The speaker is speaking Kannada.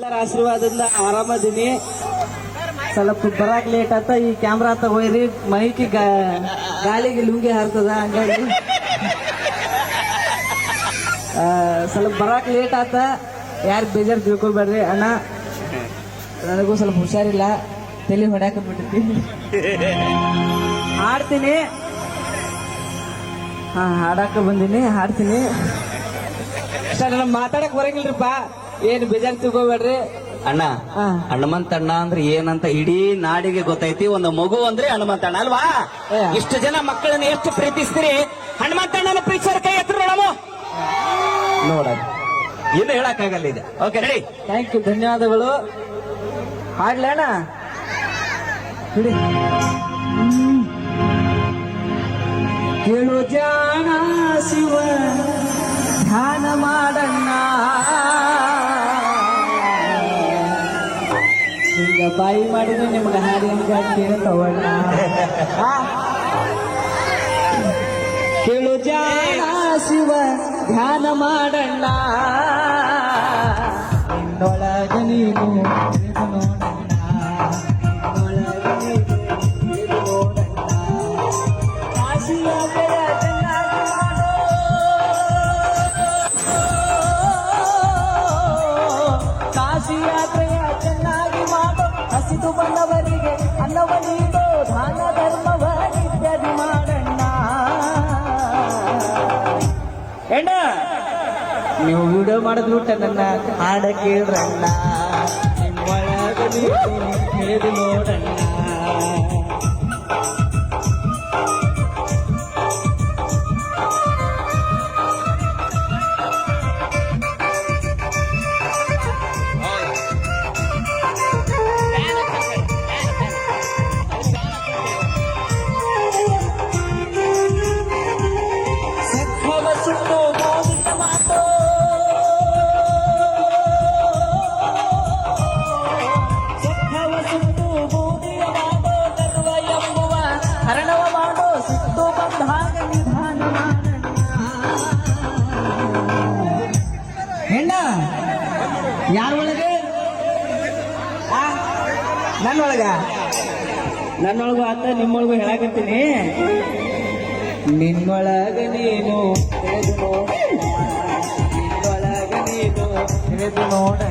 ಎಲ್ಲರ ಆಶೀರ್ವಾದದಿಂದ ಆರಾಮದೀನಿ ಸ್ವಲ್ಪ ಬರಾಕ್ ಲೇಟ್ ಆತ, ಈ ಕ್ಯಾಮ್ರಾ ತಗೋಯ್ರಿ ಮೈಕಿ ಗಾ- ಗಾಳಿಗೆ ಲುಂಗಿ ಹಾರ್ತದ, ಹಂಗಾಗಿ. ಸ್ವಲ್ಪ ಬರಾಕ್ ಲೇಟ್ ಆತ. ಯಾರು ಬೇಜಾರು ತಿಳ್ಕೊಬೇಡ್ರಿ, ಅಣ್ಣ. ನನಗೂ ಸ್ವಲ್ಪ ಹುಷಾರಿಲ್ಲ. ತಲೆ ಹೊಡ್ಯಾಕ ಬಿಟ್ಟಿರ್ತೀನಿ ಹಾಡ್ತೀನಿ. ಹಾ, ಹಾಡಾಕ ಬಂದೀನಿ, ಹಾಡ್ತೀನಿ. ಸರ್ ನನಗೆ ಮಾತಾಡಕ್ ಬರಂಗಿಲ್ರಿಪ್ಪ. ಏನು ಬೇಜಾರ್ ತಿಳ್ಕೊಬೇಡ್ರಿ? ಅಣ್ಣ. ಹನುಮಂತಣ್ಣ ಅಂದ್ರೆ ಏನಂತ ಇಡೀ ನಾಡಿಗೆ ಗೊತ್ತೈತಿ ಒಂದು ಮಗು ಅಂದ್ರೆ ಹನುಮಂತಣ್ಣ ಅಲ್ವಾ. ಇಷ್ಟು ಜನ ಮಕ್ಕಳನ್ನ ಎಷ್ಟು ಪ್ರೀತಿಸ್ತೀರಿ? ಹನುಮಂತಣ್ಣನ ಪ್ರೀತಿಸೋರ ಕೈ ಎತ್ತರ ನೋಡಮ್ಮ ನೋಡ ಏನು ಹೇಳಕ್ಕಾಗಲ್ಲ ಇದೆ. ಓಕೆ ರೆಡಿ ಥ್ಯಾಂಕ್ ಯು ಧನ್ಯವಾದಗಳು. ಹಾಡ್ಲೇಣ ಬಿಡಿ. ಕೇಳು ಜಾಣ ಶಿವ ಧ್ಯಾನ ಮಾಡಣ್ಣ. ಈಗ ಬಾಯಿ ಮಾಡಿದ್ರೆ ನಿಮ್ಗೆ ಹಾಡಿ ಹಂಗ ತಗೊಳ್ಳ. ಕೇಳು ಜಾಣ ಶಿವ, ಧ್ಯಾನ ಮಾಡಣ್ಣ. ನಿನ್ನೊಳಗ ನೀನು ನೋಡಣ್ಣ. ನಿನ್ನೊಳಗ ನೀನು ಹಸಿದು ಬಂದವರಿಗೆ ಅನ್ನವ ನೀಡೋ ದಾನ ಧರ್ಮವ ನಿತ್ಯದಿ ಮಾಡಣ್ಣ. ಎಣ್ಣ ನೀವು ವಿಡಿಯೋ ಮಾಡೋದು ಬಿಟ್ಟ ನನ್ನ ಹಾಡ ಕೇಳ್ರಣ್ಣ. ನೀವು ತಿಳಿದು ನೋಡಣ್ಣ. ನನ್ನೊಳಗ? ನನ್ನೊಳಗೂ ಆತ ನಿಮ್ಮೊಳಗೂ ಹೇಳಕತ್ತೀನಿ. ನಿನ್ನೊಳಗ ನೀನು ತಿಳಿದು ನೋಡಣ್ಣ ನಿನ್ನೊಳಗ ನೀನು ತಿಳಿದು ನೋಡಣ್ಣ